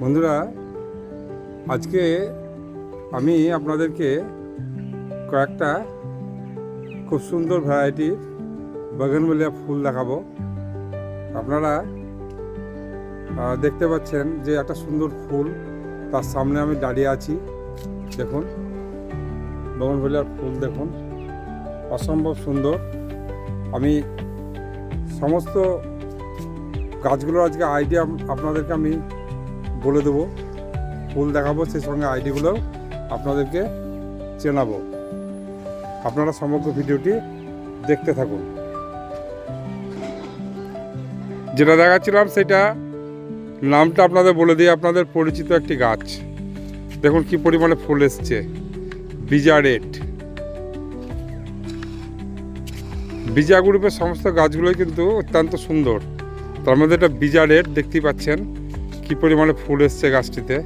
বন্ধুরা, আজকে আমি আপনাদেরকে কয়েকটা খুব সুন্দর ভ্যারাইটির বাগানবেলিয়া ফুল দেখাবো। আপনারা দেখতে পাচ্ছেন যে একটা সুন্দর ফুল, তার সামনে আমি দাঁড়িয়ে আছি। দেখুন বগনভেলিয়ার ফুল দেখুন, অসম্ভব সুন্দর। আমি সমস্ত গাছগুলোর আজকে আইডিয়া আপনাদেরকে আমি বলে দেবো। ফুল দেখাবো, সেই সঙ্গে আইডিগুলো আপনাদেরকে চেনাবো। আপনারা সমগ্র ভিডিওটি দেখতে থাকুন। যেটা দেখাচ্ছিলাম, সেটা নামটা আপনাদের বলে দিই, আপনাদের পরিচিত একটি গাছ। দেখুন কি পরিমাণে ফুল এসছে। বিজা রেড। বিজা গ্রুপের সমস্ত গাছগুলোই কিন্তু অত্যন্ত সুন্দর। তার মধ্যে একটা বিজা রেড দেখতেই পাচ্ছেন। কি পরিমাণে ফুল এসছে গাছটিতে।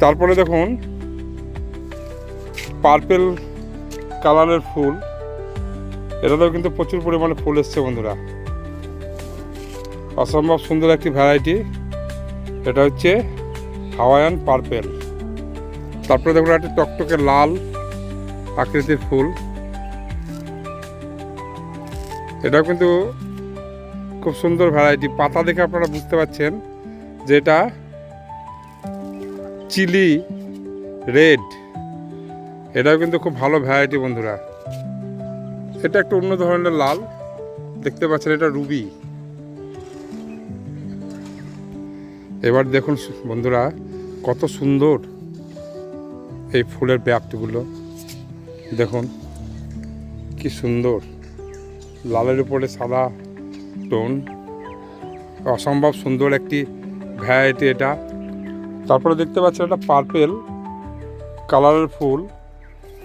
তারপরে দেখুন, পার্পেল কালারের ফুল। এটাতেও কিন্তু প্রচুর পরিমাণে ফুল এসছে বন্ধুরা। অসম্ভব সুন্দর একটি ভ্যারাইটি। এটা হচ্ছে হাওয়ায়ান পার্পেল। তারপরে দেখুন, একটা টকটকে লাল আকৃতির ফুল। এটাও কিন্তু খুব সুন্দর ভ্যারাইটি পাতা দেখে আপনারা বুঝতে পারছেন যে এটা চিলি রেড। এটাও কিন্তু খুব ভালো ভ্যারাইটি বন্ধুরা। এটা একটা অন্য ধরনের লাল। দেখতে পাচ্ছেন এটা রুবি। এবার দেখুন বন্ধুরা, কত সুন্দর এই ফুলের ব্যাপটিগুলো দেখুন, কি সুন্দর। লালের উপরে সাদা টোন অসম্ভব সুন্দর একটি ভ্যারাইটি এটা। তারপরে দেখতে পাচ্ছেন এটা পার্পেল কালারের ফুল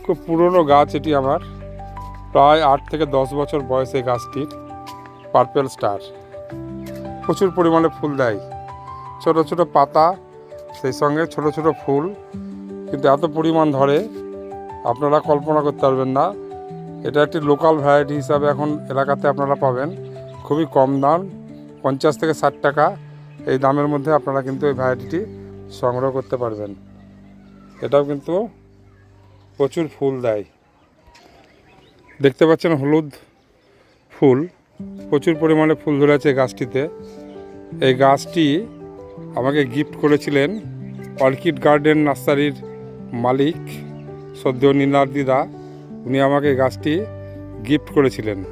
খুব পুরনো গাছ এটি আমার। প্রায় আট থেকে দশ বছর বয়স গাছটির পার্পেল স্টার প্রচুর পরিমাণে ফুল দেয়। ছোট ছোট পাতা, সেই সঙ্গে ছোট ছোট ফুল। কিন্তু এত পরিমাণ ধরে, আপনারা কল্পনা করতে পারবেন না। এটা একটি লোকাল ভ্যারাইটি হিসাবে এখন এলাকাতে আপনারা পাবেন। খুবই কম দাম, পঞ্চাশ থেকে ষাট টাকা। এই দামের মধ্যে আপনারা কিন্তু এই ভ্যারাইটিটি সংগ্রহ করতে পারবেন। এটাও কিন্তু প্রচুর ফুল দেয়। দেখতে পাচ্ছেন হলুদ ফুল, প্রচুর পরিমাণে ফুল ধরেছে গাছটিতে। এই গাছটি আমাকে গিফট করেছিলেন অর্কিড গার্ডেন নার্সারির মালিক সদ্য নীলার দিদা। উনি আমাকে গাছটি গিফট করেছিলেন।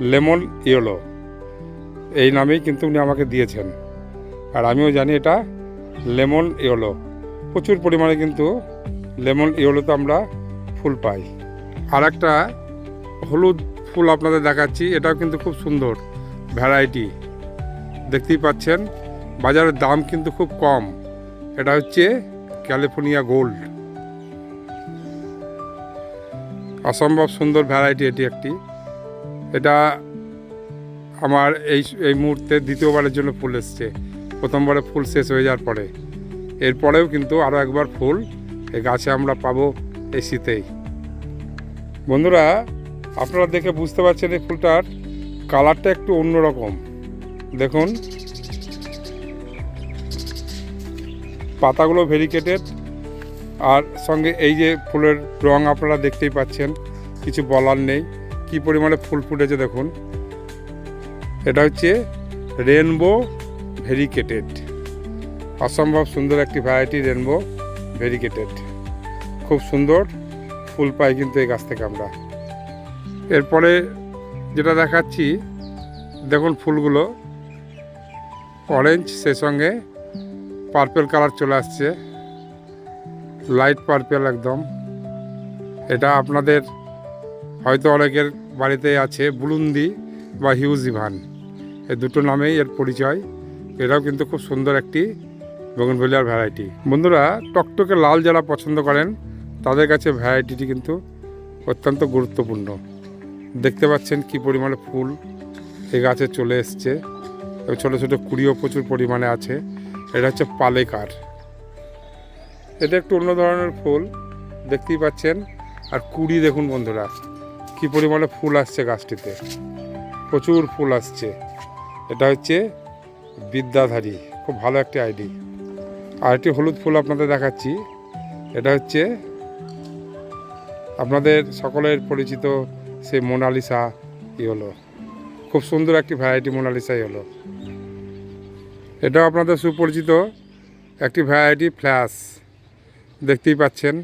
Lemon yellow. এই নামেই কিন্তু উনি আমাকে দিয়েছেন। আর আমিও জানি এটা লেমন ইয়োলো। প্রচুর পরিমাণে কিন্তু লেমন ইয়োলোতে আমরা ফুল পাই। আর একটা হলুদ ফুল আপনাদের দেখাচ্ছি, এটাও কিন্তু খুব সুন্দর, ভ্যারাইটি। দেখতেই পাচ্ছেন, বাজারের দাম কিন্তু খুব কম। এটা হচ্ছে ক্যালিফোর্নিয়া গোল্ড। অসম্ভব সুন্দর ভ্যারাইটি এটি একটি। এটা আমার এই এই মুহূর্তে দ্বিতীয়বারের জন্য ফুল এসছে। প্রথমবারে ফুল শেষ হয়ে যাওয়ার পরে। এরপরেও কিন্তু আরও একবার ফুল এই গাছে আমরা পাবো এই শীতেই। বন্ধুরা, আপনারা দেখে বুঝতে পারছেন এই ফুলটার কালারটা একটু অন্যরকম। দেখুন। পাতাগুলো ভেরিকেটেড। আর সঙ্গে এই যে ফুলের রং আপনারা দেখতেই পাচ্ছেন, কিছু বলার নেই। কি পরিমাণে ফুল ফুটেছে দেখুন। এটা হচ্ছে রেনবো ভেরিকেটেড অসম্ভব সুন্দর একটি ভ্যারাইটি রেনবো ভেরিকেটেড খুব সুন্দর ফুল পাই কিন্তু এই গাছ থেকে আমরা। এরপরে যেটা দেখাচ্ছি, দেখুন ফুলগুলো। অরেঞ্জ সেই সঙ্গে পার্পেল কালার চলে আসছে। লাইট পার্পেল একদম। এটা আপনাদের হয়তো অনেকের বাড়িতে আছে, বুলুন্দি বা হিউজ ইভান। এই দুটো নামেই এর পরিচয়। এটাও কিন্তু খুব সুন্দর একটি বগনভেলিয়ার ভ্যারাইটি বন্ধুরা, টকটকে লাল যারা পছন্দ করেন, তাদের কাছে ভ্যারাইটিটি কিন্তু অত্যন্ত গুরুত্বপূর্ণ। দেখতে পাচ্ছেন কি পরিমাণে ফুল এই গাছে চলে এসছে। এবং ছোটো ছোটো কুড়িও প্রচুর পরিমাণে আছে। এটা হচ্ছে পালেকার। এটা একটু অন্য ধরনের ফুল, দেখতেই পাচ্ছেন। আর কুড়ি দেখুন বন্ধুরা, কি পরিমাণে ফুল আসছে গাছটিতে। প্রচুর ফুল আসছে। এটা হচ্ছে বিদ্যাধারী। খুব ভালো একটি আইডি। আর একটি হলুদ ফুল আপনাদের দেখাচ্ছি। এটা হচ্ছে আপনাদের সকলের পরিচিত সেই মোনালিসা ই হলো খুব সুন্দর একটি ভ্যারাইটি মোনালিসাই হলো এটাও আপনাদের সুপরিচিত একটি ভ্যারাইটি ফ্ল্যাশ দেখতেই পাচ্ছেন,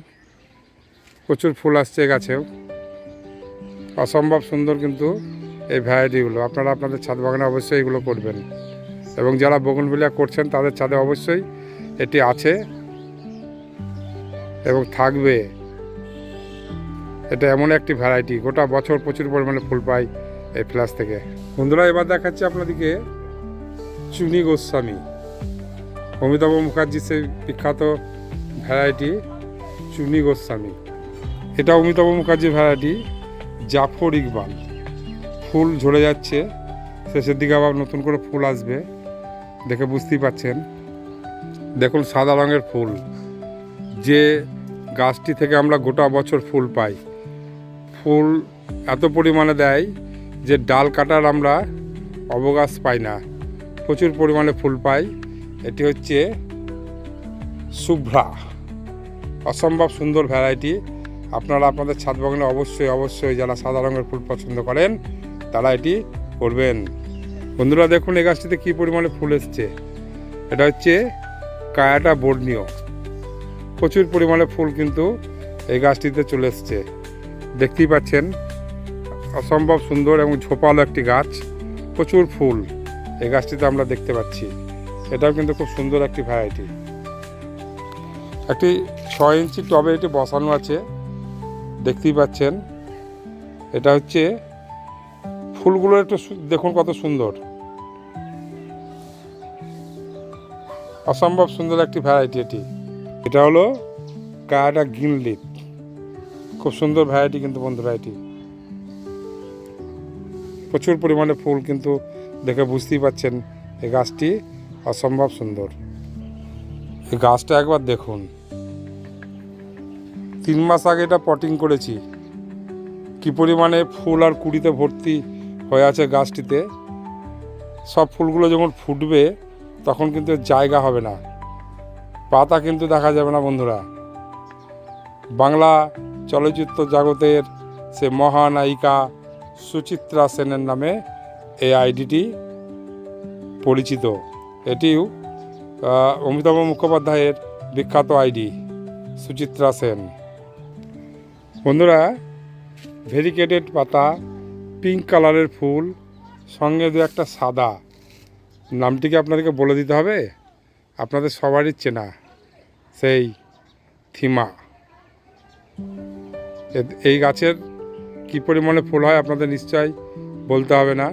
প্রচুর ফুল আসছে গাছেও। অসম্ভব সুন্দর কিন্তু এই ভ্যারাইটিগুলো আপনারা আপনাদের ছাদ বাগানে অবশ্যই এগুলো করবেন। এবং যারা বগনভিলিয়া করছেন, তাদের ছাদে অবশ্যই এটি আছে। এবং থাকবে। এটা এমন একটি ভ্যারাইটি গোটা বছর প্রচুর পরিমাণে ফুল পাই এই ফ্ল্যাশ থেকে। বন্ধুরা, এবার দেখাচ্ছি আপনাদেরকে চুনি গোস্বামী। অমিতাভ মুখার্জির সেই বিখ্যাত ভ্যারাইটি চুনি গোস্বামী। এটা অমিতাভ মুখার্জির ভ্যারাইটি জাফর ইকবাল। ফুল ঝরে যাচ্ছে। শেষের দিকে আবার নতুন করে ফুল আসবে। দেখে বুঝতেই পাচ্ছেন। দেখুন সাদা রঙের ফুল। যে গাছটি থেকে আমরা গোটা বছর ফুল পাই, ফুল এত পরিমাণে দেয় যে ডাল কাটার আমরা অবকাশ পাই না। প্রচুর পরিমাণে ফুল পাই। এটি হচ্ছে শুভ্রা। অসম্ভব সুন্দর ভ্যারাইটি। আপনারা আপনাদের ছাদ বাগানে অবশ্যই অবশ্যই যারা সাদা রঙের ফুল পছন্দ করেন তারা এটি করবেন। বন্ধুরা দেখুন এই গাছটিতে কী পরিমাণে ফুল এসছে। এটা হচ্ছে কায়াটা বর্ণীয়। প্রচুর পরিমাণে ফুল কিন্তু এই গাছটিতে চলে এসছে। দেখতেই পাচ্ছেন, অসম্ভব সুন্দর এবং ঝোপালো একটি গাছ। প্রচুর ফুল এই গাছটিতে আমরা দেখতে পাচ্ছি। এটাও কিন্তু খুব সুন্দর একটি ভ্যারাইটি একটি ছয় ইঞ্চি টবে এটি বসানো আছে। দেখতেই পাচ্ছেন, এটা হচ্ছে ফুলগুলো একটু দেখুন কত সুন্দর। অসম্ভব সুন্দর একটি ভ্যারাইটি এটি। এটা হলো কায়াটা গ্রিন লিপ খুব সুন্দর ভ্যারাইটি কিন্তু বন্ধুরা এটি প্রচুর পরিমাণে ফুল কিন্তু দেখে বুঝতেই পাচ্ছেন এই গাছটি অসম্ভব সুন্দর। এই গাছটা একবার দেখুন। তিন মাস আগে এটা পটিং করেছি। কি পরিমাণে ফুল আর কুড়িতে ভর্তি হয়ে আছে গাছটিতে। সব ফুলগুলো যখন ফুটবে, তখন কিন্তু জায়গা হবে না। পাতা কিন্তু দেখা যাবে না, বন্ধুরা। বাংলা চলচ্চিত্র জগতের সে মহানায়িকা সুচিত্রা সেনের নামে এই আইডিটি পরিচিত। এটিও অমিতাভ মুখোপাধ্যায়ের বিখ্যাত আইডি, সুচিত্রা সেন। বন্ধুরা, ভেরিকেটেড পাতা পিঙ্ক কালারের ফুল, সঙ্গে দু একটা সাদা। নামটিকে আপনাদেরকে বলে দিতে হবে? আপনাদের সবারই চেনা সেই থিমা। এই গাছের কী পরিমাণে ফুল হয় আপনাদের নিশ্চয় বলতে হবে না।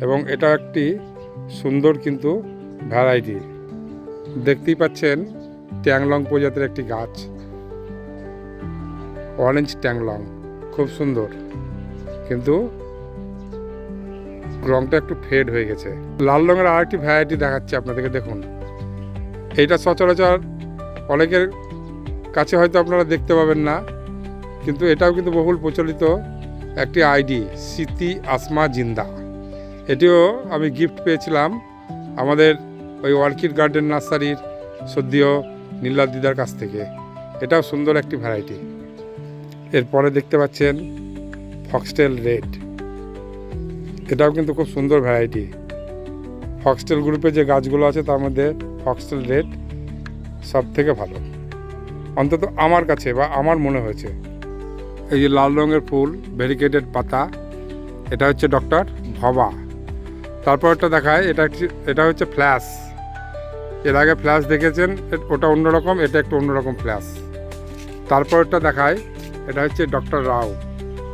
এবং এটা একটি সুন্দর কিন্তু ভ্যারাইটি। দেখতেই পাচ্ছেন ট্যাংলং প্রজাতির একটি গাছ। অরেঞ্জ ট্যাংলং, খুব সুন্দর। কিন্তু রংটা একটু ফেড হয়ে গেছে। লাল রঙের আরেকটি ভ্যারাইটি দেখাচ্ছি আপনাদেরকে, দেখুন। এইটা সচরাচর অনেকের কাছে হয়তো আপনারা দেখতে পাবেন না, কিন্তু এটাও কিন্তু বহুল প্রচলিত একটি আইডি, স্মৃতি আসমা জিন্দা। এটিও আমি গিফট পেয়েছিলাম আমাদের ওই অর্কিড গার্ডেন নার্সারির সদ্যীয় নীলা দিদার কাছ থেকে। এটাও সুন্দর একটি ভ্যারাইটি এরপরে দেখতে পাচ্ছেন ফক্সটেল রেড এটাও কিন্তু খুব সুন্দর ভ্যারাইটি ফক্সটেল গ্রুপে যে গাছগুলো আছে, তার মধ্যে ফক্সটেল রেড সব থেকে ভালো। অন্তত আমার কাছে বা আমার মনে হয়েছে। এই যে লাল রঙের ফুল ভেরিকেটেড পাতা, এটা হচ্ছে ডক্টর ভবা। তারপরটা দেখায়, এটা এটা হচ্ছে ফ্ল্যাশ এর আগে ফ্ল্যাশ দেখেছেন ওটা অন্যরকম, এটা একটু অন্যরকম ফ্ল্যাশ তারপরটা দেখায়, এটা হচ্ছে ডক্টর রাও।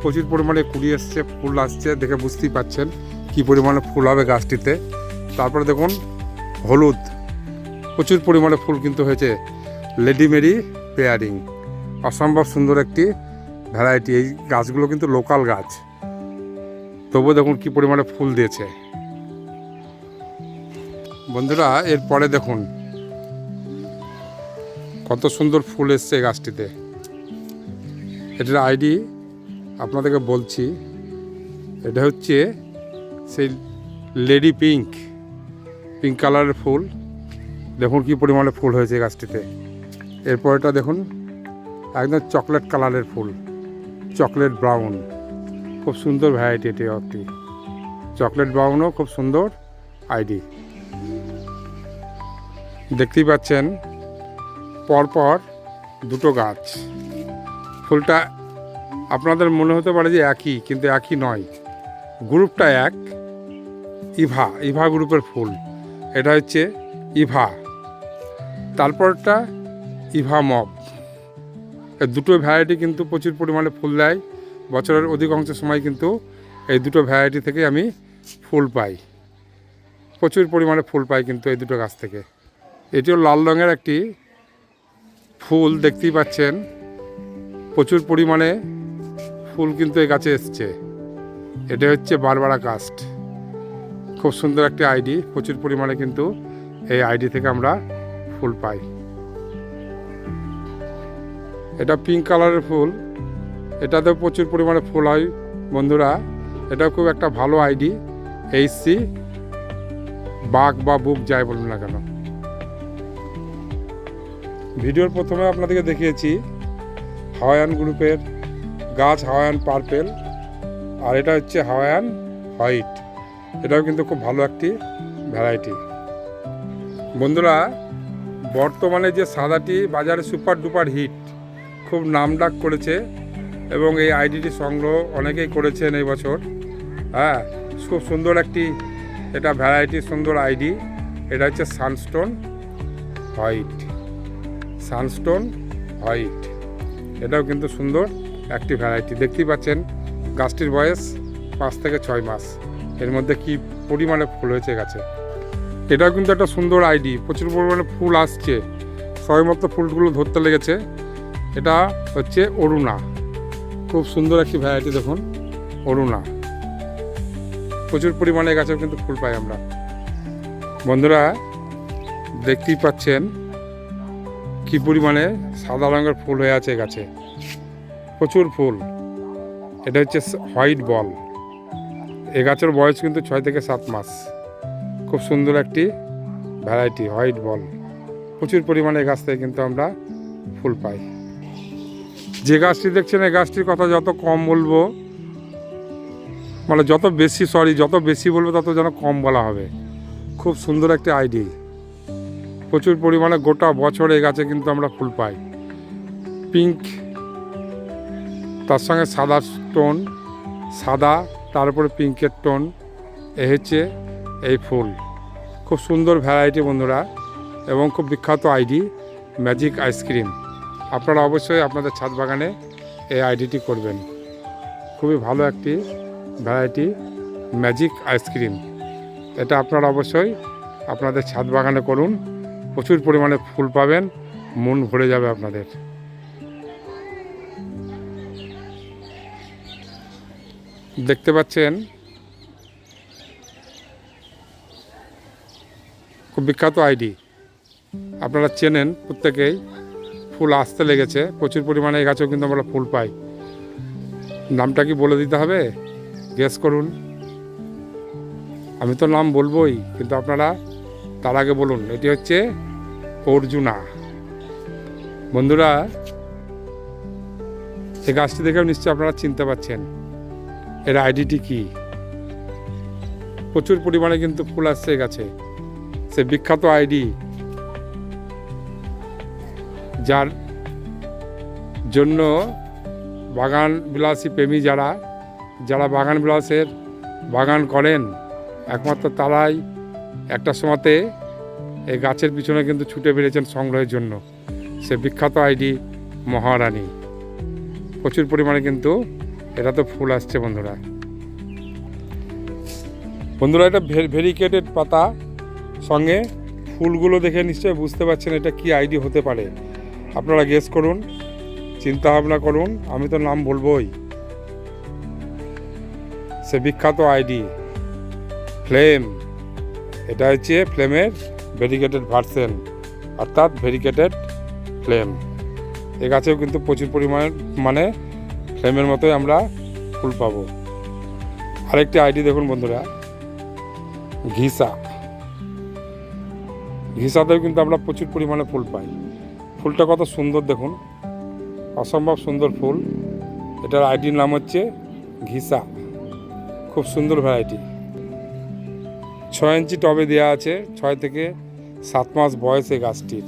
প্রচুর পরিমাণে কুড়ি এসছে, ফুল আসছে, দেখে বুঝতেই পাচ্ছেন কি পরিমাণে ফুল হবে গাছটিতে। তারপরে দেখুন, হলুদ, প্রচুর পরিমাণে ফুল কিন্তু হয়েছে। লেডি মেরি পেয়ারিং, অসম্ভব সুন্দর একটি ভ্যারাইটি। এই গাছগুলো কিন্তু লোকাল গাছ। তবুও দেখুন কি পরিমাণে ফুল দিয়েছে। বন্ধুরা, এরপরে দেখুন, কত সুন্দর ফুল এসছে গাছটিতে। এটার আইডি আপনাদেরকে বলছি, এটা হচ্ছে সেই লেডি পিঙ্ক পিঙ্ক কালারের ফুল। দেখুন কি পরিমাণে ফুল হয়েছে গাছটিতে। এরপরটা দেখুন, একদম চকলেট কালারের ফুল, চকলেট ব্রাউন। খুব সুন্দর ভ্যারাইটি এটি একটি চকলেট ব্রাউনও খুব সুন্দর আইডি দেখতেই পাচ্ছেন, পরপর দুটো গাছ। ফুলটা আপনাদের মনে হতে পারে যে একই, কিন্তু একই নয়। গ্রুপটা এক, ইভা ইভা গ্রুপের ফুল। এটা হচ্ছে ইভা। তারপরটা ইভা মব। দুটো ভ্যারাইটি কিন্তু প্রচুর পরিমাণে ফুল দেয়। বছরের অধিকাংশ সময় কিন্তু এই দুটো ভ্যারাইটি থেকে আমি ফুল পাই। প্রচুর পরিমাণে ফুল পাই কিন্তু এই দুটো গাছ থেকে। এটিও লাল রঙের একটি ফুল, দেখতেই পাচ্ছেন। প্রচুর পরিমাণে ফুল কিন্তু এই গাছে এসছে। এটা হচ্ছে বারবারা কাস্ট। খুব সুন্দর একটি আইডি, প্রচুর পরিমাণে কিন্তু এই আইডি থেকে আমরা ফুল পাই। এটা পিঙ্ক কালারের ফুল। এটাতেও প্রচুর পরিমাণে ফুল হয় বন্ধুরা। এটা খুব একটা ভালো আইডি। এইচসি বাঘ বা বুক যাই বলুন না কেন। ভিডিওর প্রথমে আপনাদেরকে দেখিয়েছি হাওয়ায়ান গ্রুপের গাছ হাওয়ায়ান পার্পেল, আর এটা হচ্ছে হাওয়ায়ান হোয়াইট। এটাও কিন্তু খুব ভালো একটি ভ্যারাইটি। বন্ধুরা, বর্তমানে যে সাদাটি বাজারে সুপার ডুপার হিট, খুব নামডাক করেছে এবং এই আইডিটি সংগ্রহ অনেকেই করেছেন এই বছর। হ্যাঁ খুব সুন্দর একটি, এটা ভ্যারাইটি সুন্দর আইডি, এটা হচ্ছে সানস্টোন হোয়াইট। সানস্টোন হোয়াইট, এটাও কিন্তু সুন্দর। একটি ভ্যারাইটি দেখতেই পাচ্ছেন, গাছটির বয়স পাঁচ থেকে ছয় মাস। এর মধ্যে কি পরিমাণে ফুল হয়েছে গাছে? এটাও কিন্তু একটা সুন্দর আইডি। প্রচুর পরিমাণে ফুল আসছে। সবেমাত্র ফুলগুলো ধরতে লেগেছে। এটা হচ্ছে অরুণা। খুব সুন্দর একটি ভ্যারাইটি দেখুন, অরুণা। প্রচুর পরিমাণে গাছেও কিন্তু ফুল পাই আমরা। বন্ধুরা, দেখতেই পাচ্ছেন কি পরিমাণে সাদা রঙের ফুল হয়ে আছে গাছে। প্রচুর ফুল। এটা হচ্ছে হোয়াইট বল। এ গাছের বয়স কিন্তু ছয় থেকে সাত মাস। খুব সুন্দর একটি ভ্যারাইটি হোয়াইট বল। প্রচুর পরিমাণে এই গাছ থেকে কিন্তু আমরা ফুল পাই। যে গাছটি দেখছেন এই গাছটির কথা যত কম বলব মানে যত বেশি সরি যত বেশি বলব, তত যেন কম বলা হবে। খুব সুন্দর একটি আইডি। প্রচুর পরিমাণে গোটা বছর এই গাছে কিন্তু আমরা ফুল পাই। পিঙ্ক তার সঙ্গে সাদা টোন, সাদা, তার উপরে পিঙ্কের টোন এ হচ্ছে এই ফুল। খুব সুন্দর ভ্যারাইটি বন্ধুরা, এবং খুব বিখ্যাত আইডি ম্যাজিক আইসক্রিম আপনারা অবশ্যই আপনাদের ছাদ বাগানে এই আইডিটি করবেন। খুবই ভালো একটি ভ্যারাইটি ম্যাজিক আইসক্রিম এটা আপনারা অবশ্যই আপনাদের ছাদ বাগানে করুন। প্রচুর পরিমাণে ফুল পাবেন, মন ভরে যাবে আপনাদের। দেখতে পাচ্ছেন, খুব বিখ্যাত আইডি। আপনারা চেনেন প্রত্যেকেই, ফুল আসতে লেগেছে, প্রচুর পরিমাণে এই গাছেও কিন্তু আমরা ফুল পাই। নামটা কি বলে দিতে হবে? গেস করুন। আমি তো নাম বলবোই, কিন্তু আপনারা তার আগে বলুন, এটি হচ্ছে অর্জুনা। বন্ধুরা, এই গাছটি দেখেও নিশ্চয়ই আপনারা চিনতে পারছেন এর আইডিটি কি? প্রচুর পরিমাণে কিন্তু ফুল আসছে গাছে। সে বিখ্যাত আইডি যার জন্য বাগান বিলাসী প্রেমী যারা যারা বাগান বিলাসের বাগান করেন, একমাত্র তারাই একটা সময়তে এই গাছের পিছনে কিন্তু ছুটে বেরিয়েছেন সংগ্রহের জন্য। সে বিখ্যাত আইডি মহারানী। প্রচুর পরিমাণে কিন্তু এটা তো ফুল আসছে বন্ধুরা। বন্ধুরা, এটা ভেরিকেটেড পাতা। সঙ্গে ফুলগুলো দেখে নিশ্চয়ই বুঝতে পারছেন এটা কি আইডি হতে পারে। আপনারা গেস করুন, চিন্তা ভাবনা করুন, আমি তো নাম বলবোই। সে বিখ্যাত আইডি ফ্লেম, এটা হচ্ছে ফ্লেমের ভেরিকেটেড ভার্সেন অর্থাৎ ভেরিকেটেড ফ্লেম। এ গাছেও কিন্তু প্রচুর পরিমাণে মানে ফ্লেমের মতোই আমরা ফুল পাবো। আরেকটি আইডি দেখুন বন্ধুরা ঘিসা ঘিসাতেও কিন্তু আমরা প্রচুর পরিমাণে ফুল পাই। ফুলটা কত সুন্দর দেখুন, অসম্ভব সুন্দর ফুল। এটার আইডির নাম হচ্ছে ঘিসা খুব সুন্দর ভ্যারাইটি ছয় ইঞ্চি টবে দেওয়া আছে, ছয় থেকে সাত মাস বয়সে গাছটির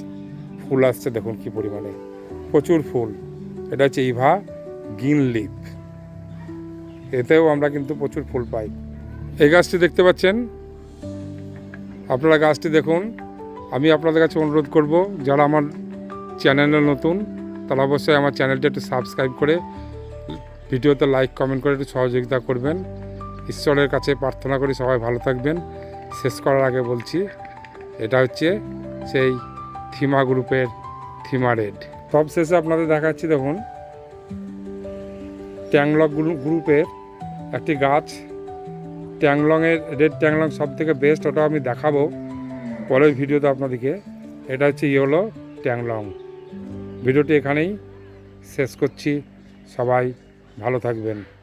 ফুল আসছে দেখুন কি পরিমাণে। প্রচুর ফুল। এটা হচ্ছে ইভা গ্রিন লিপ এতেও আমরা কিন্তু প্রচুর ফুল পাই। এই গাছটি দেখতে পাচ্ছেন? আপনারা গাছটি দেখুন। আমি আপনাদের কাছে অনুরোধ করব, যারা আমার চ্যানেলে নতুন, তারা অবশ্যই আমার চ্যানেলটা একটু সাবস্ক্রাইব করে ভিডিওতে লাইক, কমেন্ট করে একটু সহযোগিতা করবেন। ঈশ্বরের কাছে প্রার্থনা করি সবাই ভালো থাকবেন। শেষ করার আগে বলছি, এটা হচ্ছে সেই থিমা গ্রুপের থিমা রেড। সব শেষে আপনাদের দেখাচ্ছি, দেখুন। ট্যাংলক গ্রু- গ্রুপের একটি গাছ। ট্যাংলংয়ের, রেড ট্যাংলং সব থেকে বেস্ট ওটা আমি দেখাবো পরের ভিডিওতে আপনাদেরকে। এটা হচ্ছে ইয়েলো ট্যাংলং। ভিডিওটি এখানেই শেষ করছি। সবাই ভালো থাকবেন।